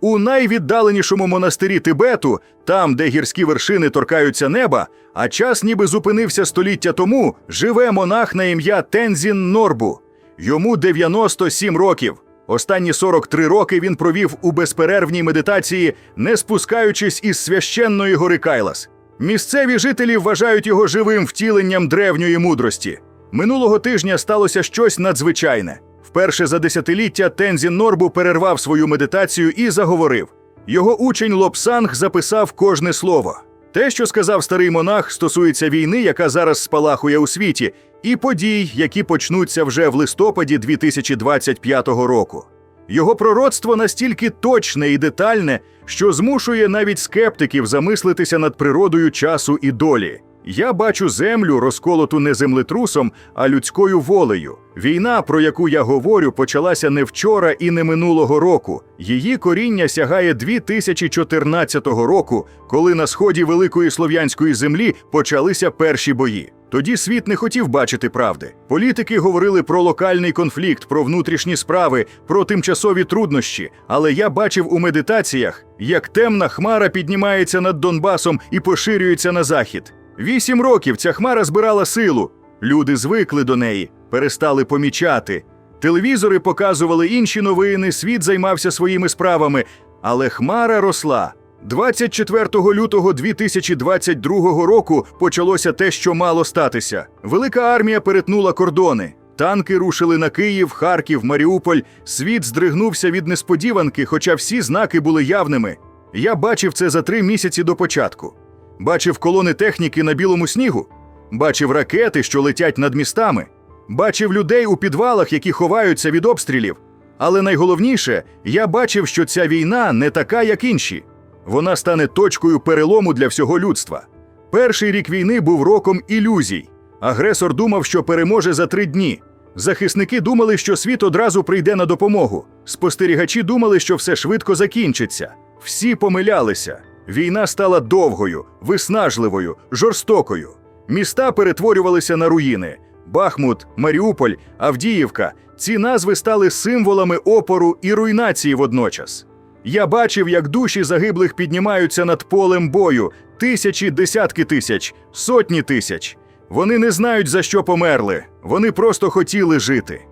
У найвіддаленішому монастирі Тибету, там, де гірські вершини торкаються неба, а час ніби зупинився століття тому, живе монах на ім'я Тензін Норбу. Йому 97 років. Останні 43 роки він провів у безперервній медитації, не спускаючись із священної гори Кайлас. Місцеві жителі вважають його живим втіленням древньої мудрості. Минулого тижня сталося щось надзвичайне. Вперше за десятиліття Тензін Норбу перервав свою медитацію і заговорив. Його учень Лобсанг записав кожне слово. Те, що сказав старий монах, стосується війни, яка зараз спалахує у світі, і подій, які почнуться вже в листопаді 2025 року. Його пророцтво настільки точне і детальне, що змушує навіть скептиків замислитися над природою часу і долі. Я бачу землю, розколоту не землетрусом, а людською волею. Війна, про яку я говорю, почалася не вчора і не минулого року. Її коріння сягає 2014 року, коли на сході великої слов'янської землі почалися перші бої. Тоді світ не хотів бачити правди. Політики говорили про локальний конфлікт, про внутрішні справи, про тимчасові труднощі. Але я бачив у медитаціях, як темна хмара піднімається над Донбасом і поширюється на захід. Вісім років ця хмара збирала силу. Люди звикли до неї, перестали помічати. Телевізори показували інші новини, світ займався своїми справами, але хмара росла. 24 лютого 2022 року почалося те, що мало статися. Велика армія перетнула кордони. Танки рушили на Київ, Харків, Маріуполь. Світ здригнувся від несподіванки, хоча всі знаки були явними. Я бачив це за три місяці до початку. Бачив колони техніки на білому снігу, бачив ракети, що летять над містами, бачив людей у підвалах, які ховаються від обстрілів. Але найголовніше, я бачив, що ця війна не така, як інші. Вона стане точкою перелому для всього людства. Перший рік війни був роком ілюзій. Агресор думав, що переможе за три дні. Захисники думали, що світ одразу прийде на допомогу. Спостерігачі думали, що все швидко закінчиться. Всі помилялися. Війна стала довгою, виснажливою, жорстокою. Міста перетворювалися на руїни. Бахмут, Маріуполь, Авдіївка. Ці назви стали символами опору і руйнації водночас. Я бачив, як душі загиблих піднімаються над полем бою, тисячі, десятки тисяч, сотні тисяч. Вони не знають, за що померли, вони просто хотіли жити.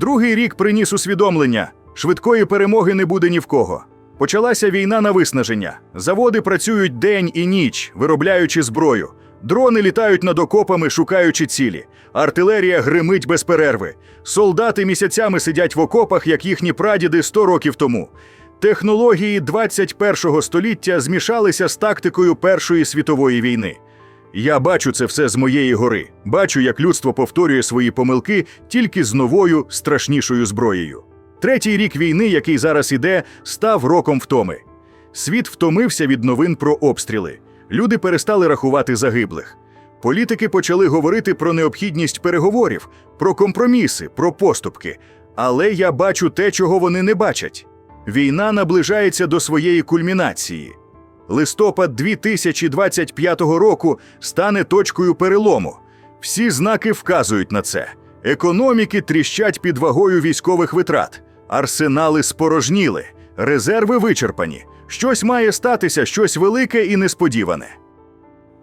Другий рік приніс усвідомлення: швидкої перемоги не буде ні в кого. Почалася війна на виснаження. Заводи працюють день і ніч, виробляючи зброю. Дрони літають над окопами, шукаючи цілі. Артилерія гримить без перерви. Солдати місяцями сидять в окопах, як їхні прадіди 100 років тому. Технології 21-го століття змішалися з тактикою Першої світової війни. Я бачу це все з моєї гори. Бачу, як людство повторює свої помилки тільки з новою, страшнішою зброєю. Третій рік війни, який зараз іде, став роком втоми. Світ втомився від новин про обстріли. Люди перестали рахувати загиблих. Політики почали говорити про необхідність переговорів, про компроміси, про поступки. Але я бачу те, чого вони не бачать. Війна наближається до своєї кульмінації. Листопад 2025 року стане точкою перелому. Всі знаки вказують на це. Економіки тріщать під вагою військових витрат, арсенали спорожніли, резерви вичерпані. Щось має статися, щось велике і несподіване.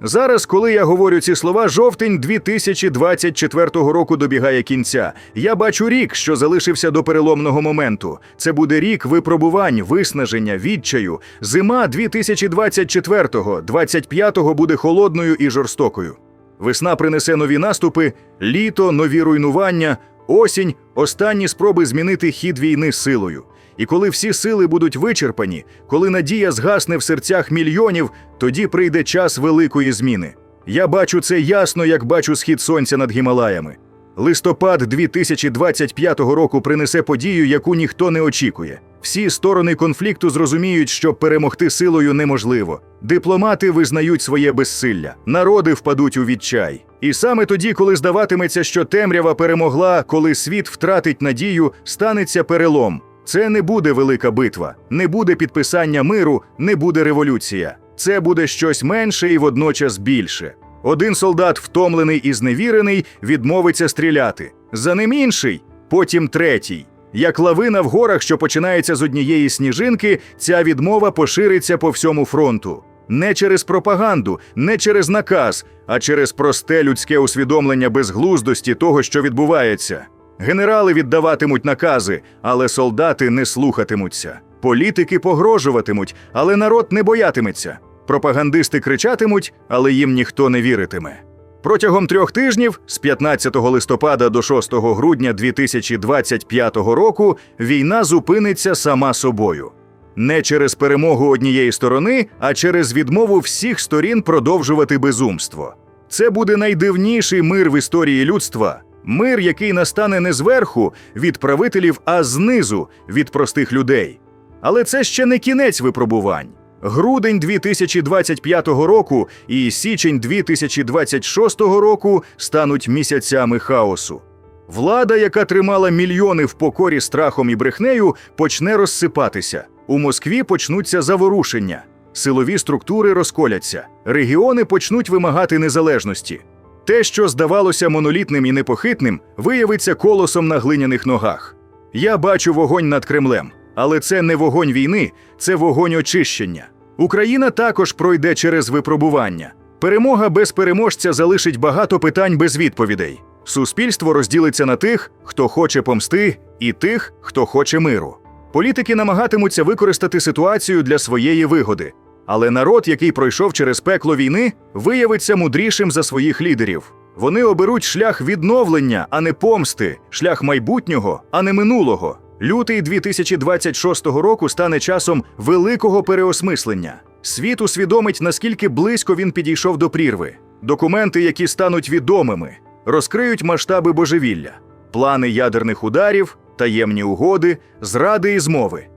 Зараз, коли я говорю ці слова, жовтень 2024 року добігає кінця. Я бачу рік, що залишився до переломного моменту. Це буде рік випробувань, виснаження, відчаю. Зима 2024-го, 25-го буде холодною і жорстокою. Весна принесе нові наступи, літо, нові руйнування, осінь останні спроби змінити хід війни силою. І коли всі сили будуть вичерпані, коли надія згасне в серцях мільйонів, тоді прийде час великої зміни. Я бачу це ясно, як бачу схід сонця над Гімалаями. Листопад 2025 року принесе подію, яку ніхто не очікує. Всі сторони конфлікту зрозуміють, що перемогти силою неможливо. Дипломати визнають своє безсилля, народи впадуть у відчай. І саме тоді, коли здаватиметься, що темрява перемогла, коли світ втратить надію, станеться перелом. Це не буде велика битва, не буде підписання миру, не буде революція. Це буде щось менше і водночас більше. Один солдат, втомлений і зневірений, відмовиться стріляти. За ним інший, потім третій. Як лавина в горах, що починається з однієї сніжинки, ця відмова пошириться по всьому фронту. Не через пропаганду, не через наказ, а через просте людське усвідомлення безглуздості того, що відбувається. Генерали віддаватимуть накази, але солдати не слухатимуться. Політики погрожуватимуть, але народ не боятиметься. Пропагандисти кричатимуть, але їм ніхто не віритиме. Протягом трьох тижнів, з 15 листопада до 6 грудня 2025 року, війна зупиниться сама собою. Не через перемогу однієї сторони, а через відмову всіх сторін продовжувати безумство. Це буде найдивніший мир в історії людства. Мир, який настане не зверху від правителів, а знизу від простих людей. Але це ще не кінець випробувань. Грудень 2025 року і січень 2026 року стануть місяцями хаосу. Влада, яка тримала мільйони в покорі страхом і брехнею, почне розсипатися. У Москві почнуться заворушення, силові структури розколяться, регіони почнуть вимагати незалежності. Те, що здавалося монолітним і непохитним, виявиться колосом на глиняних ногах. Я бачу вогонь над Кремлем, але це не вогонь війни, це вогонь очищення. Україна також пройде через випробування. Перемога без переможця залишить багато питань без відповідей. Суспільство розділиться на тих, хто хоче помсти, і тих, хто хоче миру. Політики намагатимуться використати ситуацію для своєї вигоди. Але народ, який пройшов через пекло війни, виявиться мудрішим за своїх лідерів. Вони оберуть шлях відновлення, а не помсти, шлях майбутнього, а не минулого. Лютий 2026 року стане часом великого переосмислення. Світ усвідомить, наскільки близько він підійшов до прірви. Документи, які стануть відомими, розкриють масштаби божевілля, плани ядерних ударів, таємні угоди, зради і змови.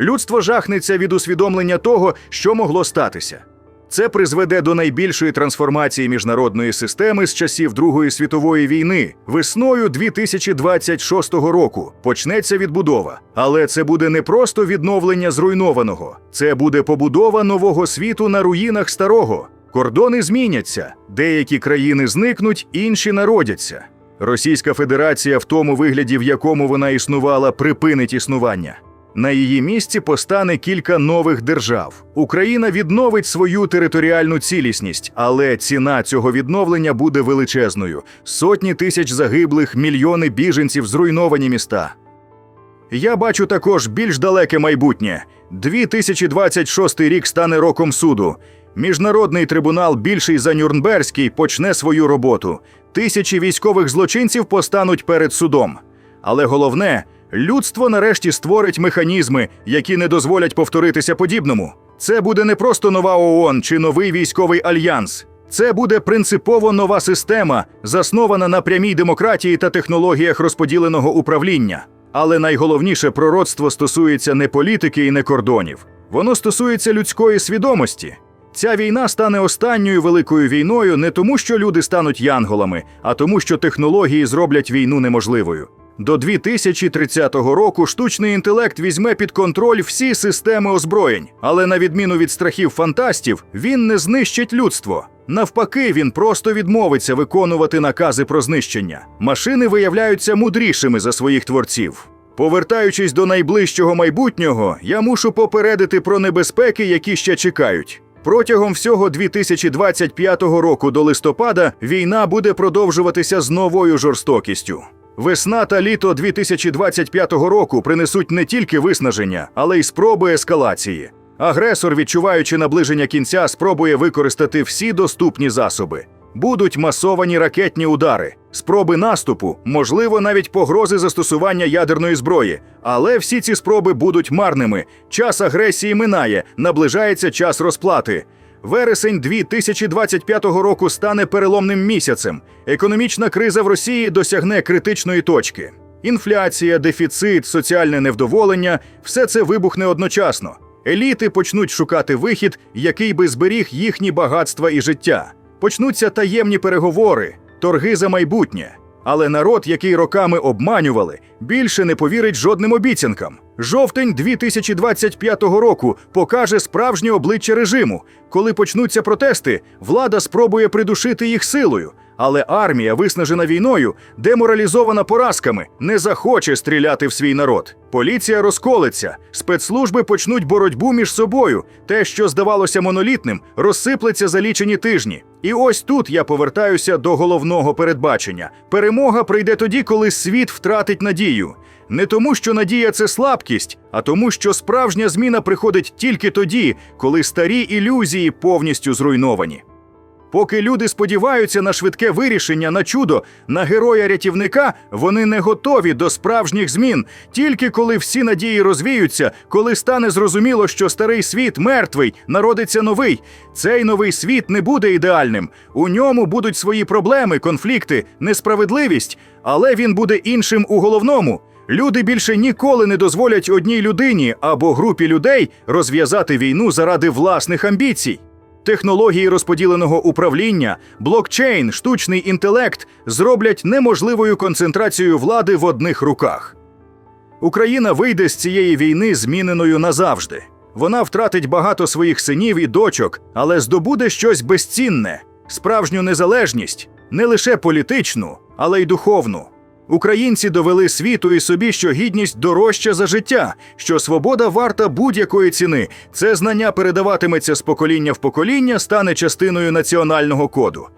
Людство жахнеться від усвідомлення того, що могло статися. Це призведе до найбільшої трансформації міжнародної системи з часів Другої світової війни. Весною 2026 року почнеться відбудова. Але це буде не просто відновлення зруйнованого, це буде побудова нового світу на руїнах старого. Кордони зміняться, деякі країни зникнуть, інші народяться. Російська Федерація, в тому вигляді, в якому вона існувала, припинить існування. На її місці постане кілька нових держав. Україна відновить свою територіальну цілісність, але ціна цього відновлення буде величезною: сотні тисяч загиблих, мільйони біженців, зруйновані міста. Я бачу також більш далеке майбутнє. 2026 рік стане роком суду. Міжнародний трибунал, більший за Нюрнберзький, почне свою роботу. Тисячі військових злочинців постануть перед судом. Але головне, людство нарешті створить механізми, які не дозволять повторитися подібному. Це буде не просто нова ООН чи новий військовий альянс. Це буде принципово нова система, заснована на прямій демократії та технологіях розподіленого управління. Але найголовніше пророцтво стосується не політики і не кордонів. Воно стосується людської свідомості. Ця війна стане останньою великою війною не тому, що люди стануть янголами, а тому, що технології зроблять війну неможливою. До 2030 року штучний інтелект візьме під контроль всі системи озброєнь, але на відміну від страхів фантастів, він не знищить людство. Навпаки, він просто відмовиться виконувати накази про знищення. Машини виявляються мудрішими за своїх творців. Повертаючись до найближчого майбутнього, я мушу попередити про небезпеки, які ще чекають. Протягом всього 2025 року до листопада війна буде продовжуватися з новою жорстокістю. Весна та літо 2025 року принесуть не тільки виснаження, але й спроби ескалації. Агресор, відчуваючи наближення кінця, спробує використати всі доступні засоби. Будуть масовані ракетні удари, спроби наступу, можливо, навіть погрози застосування ядерної зброї. Але всі ці спроби будуть марними. Час агресії минає, наближається час розплати. Вересень 2025 року стане переломним місяцем. Економічна криза в Росії досягне критичної точки. Інфляція, дефіцит, соціальне невдоволення все це вибухне одночасно. Еліти почнуть шукати вихід, який би зберіг їхні багатства і життя. Почнуться таємні переговори, торги за майбутнє. Але народ, який роками обманювали, більше не повірить жодним обіцянкам. Жовтень 2025 року покаже справжнє обличчя режиму. Коли почнуться протести, влада спробує придушити їх силою. Але армія, виснажена війною, деморалізована поразками, не захоче стріляти в свій народ. Поліція розколеться, спецслужби почнуть боротьбу між собою. Те, що здавалося монолітним, розсиплеться за лічені тижні. І ось тут я повертаюся до головного передбачення: перемога прийде тоді, коли світ втратить надію. Не тому, що надія це слабкість, а тому, що справжня зміна приходить тільки тоді, коли старі ілюзії повністю зруйновані. Поки люди сподіваються на швидке вирішення, на чудо, на героя-рятівника, вони не готові до справжніх змін. Тільки коли всі надії розвіються, коли стане зрозуміло, що старий світ мертвий, народиться новий. Цей новий світ не буде ідеальним. У ньому будуть свої проблеми, конфлікти, несправедливість, але він буде іншим у головному. Люди більше ніколи не дозволять одній людині або групі людей розв'язати війну заради власних амбіцій. Технології розподіленого управління, блокчейн, штучний інтелект зроблять неможливою концентрацію влади в одних руках. Україна вийде з цієї війни зміненою назавжди. Вона втратить багато своїх синів і дочок, але здобуде щось безцінне, справжню незалежність, не лише політичну, але й духовну. Українці довели світу і собі, що гідність дорожча за життя, що свобода варта будь-якої ціни. Це знання передаватиметься з покоління в покоління, стане частиною національного коду.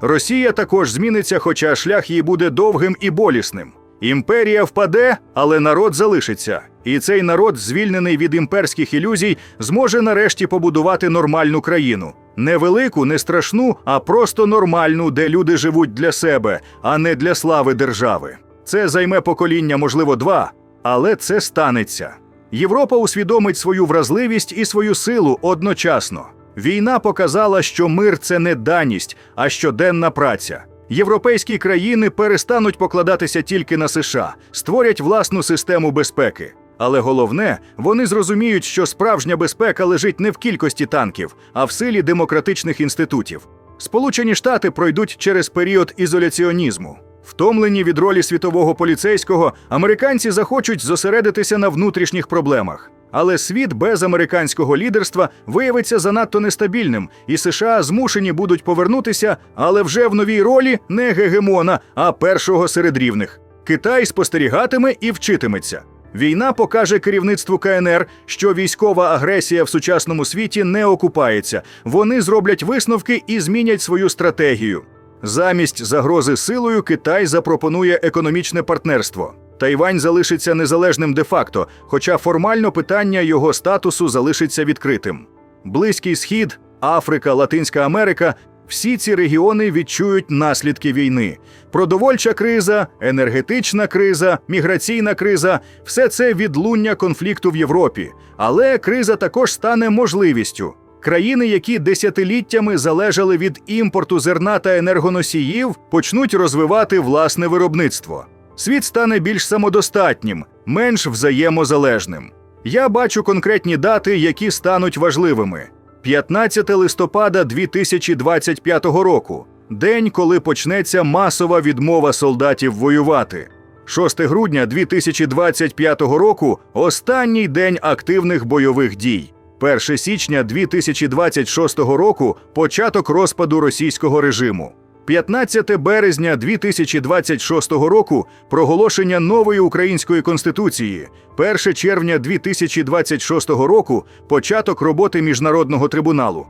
Росія також зміниться, хоча шлях її буде довгим і болісним. Імперія впаде, але народ залишиться. І цей народ, звільнений від імперських ілюзій, зможе нарешті побудувати нормальну країну. Не велику, не страшну, а просто нормальну, де люди живуть для себе, а не для слави держави. Це займе покоління, можливо, два, але це станеться. Європа усвідомить свою вразливість і свою силу одночасно. Війна показала, що мир це не даність, а щоденна праця. Європейські країни перестануть покладатися тільки на США, створять власну систему безпеки. Але головне, вони зрозуміють, що справжня безпека лежить не в кількості танків, а в силі демократичних інститутів. Сполучені Штати пройдуть через період ізоляціонізму. Втомлені від ролі світового поліцейського, американці захочуть зосередитися на внутрішніх проблемах. Але світ без американського лідерства виявиться занадто нестабільним, і США змушені будуть повернутися, але вже в новій ролі не гегемона, а першого серед рівних. Китай спостерігатиме і вчитиметься. Війна покаже керівництву КНР, що військова агресія в сучасному світі не окупається. Вони зроблять висновки і змінять свою стратегію. Замість загрози силою Китай запропонує економічне партнерство. Тайвань залишиться незалежним де-факто, хоча формально питання його статусу залишиться відкритим. Близький Схід, Африка, Латинська Америка всі ці регіони відчують наслідки війни. Продовольча криза, енергетична криза, міграційна криза все це відлуння конфлікту в Європі. Але криза також стане можливістю. Країни, які десятиліттями залежали від імпорту зерна та енергоносіїв, почнуть розвивати власне виробництво. Світ стане більш самодостатнім, менш взаємозалежним. Я бачу конкретні дати, які стануть важливими. 15 листопада 2025 року день, коли почнеться масова відмова солдатів воювати. 6 грудня 2025 року останній день активних бойових дій. 1 січня 2026 року початок розпаду російського режиму. 15 березня 2026 року проголошення нової української конституції, 1 червня 2026 року початок роботи міжнародного трибуналу.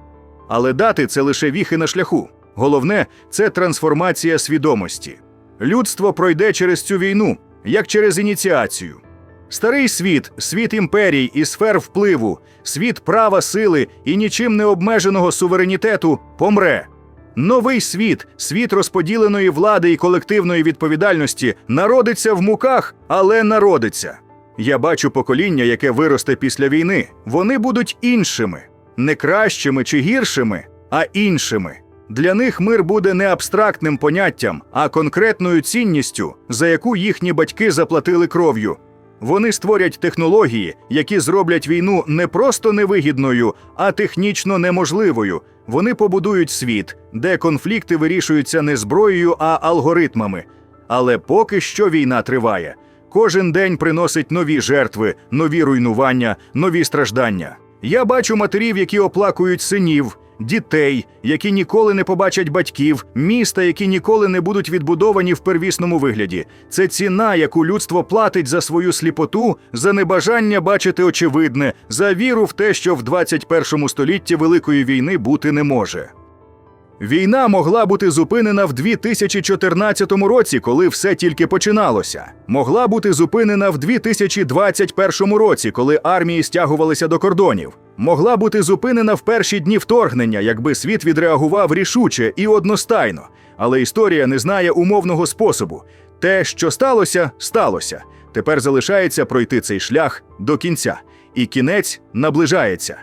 Але дати це лише віхи на шляху. Головне це трансформація свідомості. Людство пройде через цю війну, як через ініціацію. Старий світ, світ імперій і сфер впливу, світ права сили і нічим не обмеженого суверенітету помре. Новий світ, світ розподіленої влади і колективної відповідальності, народиться в муках, але народиться. Я бачу покоління, яке виросте після війни. Вони будуть іншими, не кращими чи гіршими, а іншими. Для них мир буде не абстрактним поняттям, а конкретною цінністю, за яку їхні батьки заплатили кров'ю. Вони створять технології, які зроблять війну не просто невигідною, а технічно неможливою. Вони побудують світ, де конфлікти вирішуються не зброєю, а алгоритмами. Але поки що війна триває. Кожен день приносить нові жертви, нові руйнування, нові страждання. Я бачу матерів, які оплакують синів, дітей, які ніколи не побачать батьків, міста, які ніколи не будуть відбудовані в первісному вигляді. Це ціна, яку людство платить за свою сліпоту, за небажання бачити очевидне, за віру в те, що в 21 столітті великої війни бути не може. Війна могла бути зупинена в 2014 році, коли все тільки починалося. Могла бути зупинена в 2021 році, коли армії стягувалися до кордонів. Могла бути зупинена в перші дні вторгнення, якби світ відреагував рішуче і одностайно. Але історія не знає умовного способу. Те, що сталося, сталося. Тепер залишається пройти цей шлях до кінця, і кінець наближається.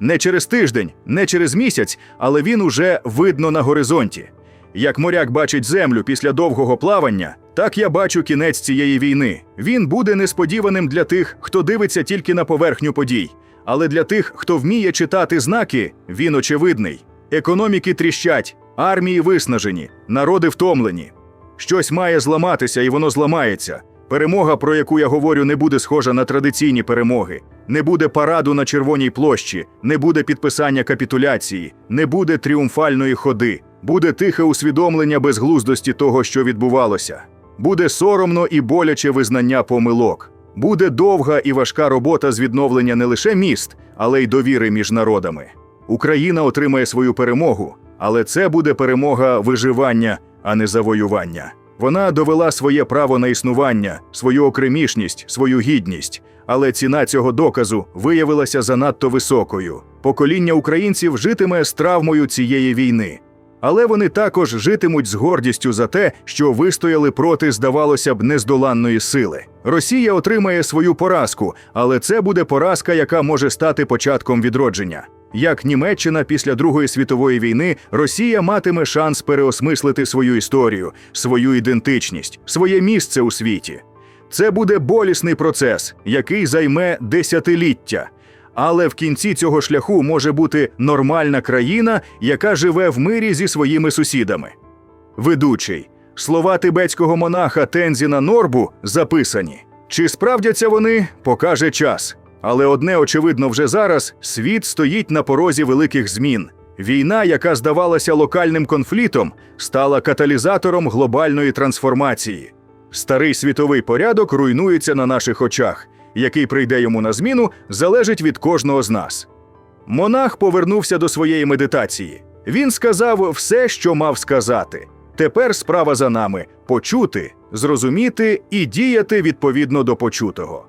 Не через тиждень, не через місяць, але він уже видно на горизонті. Як моряк бачить землю після довгого плавання, так я бачу кінець цієї війни. Він буде несподіваним для тих, хто дивиться тільки на поверхню подій. Але для тих, хто вміє читати знаки, він очевидний. Економіки тріщать, армії виснажені, народи втомлені. Щось має зламатися, і воно зламається. Перемога, про яку я говорю, не буде схожа на традиційні перемоги. Не буде параду на Червоній площі, не буде підписання капітуляції, не буде тріумфальної ходи, буде тихе усвідомлення безглуздості того, що відбувалося. Буде соромно і боляче визнання помилок. Буде довга і важка робота з відновлення не лише міст, але й довіри між народами. Україна отримає свою перемогу, але це буде перемога виживання, а не завоювання. Вона довела своє право на існування, свою окремішність, свою гідність. Але ціна цього доказу виявилася занадто високою. Покоління українців житиме з травмою цієї війни. Але вони також житимуть з гордістю за те, що вистояли проти, здавалося б, нездоланної сили. Росія отримає свою поразку, але це буде поразка, яка може стати початком відродження. Як Німеччина після Другої світової війни, Росія матиме шанс переосмислити свою історію, свою ідентичність, своє місце у світі. Це буде болісний процес, який займе десятиліття. Але в кінці цього шляху може бути нормальна країна, яка живе в мирі зі своїми сусідами. Ведучий. Слова тибетського монаха Тензіна Норбу записані. Чи справдяться вони, покаже час. Але одне очевидно вже зараз: світ стоїть на порозі великих змін. Війна, яка здавалася локальним конфліктом, стала каталізатором глобальної трансформації. Старий світовий порядок руйнується на наших очах. Який прийде йому на зміну, залежить від кожного з нас. Монах повернувся до своєї медитації. Він сказав все, що мав сказати. Тепер справа за нами почути, зрозуміти і діяти відповідно до почутого.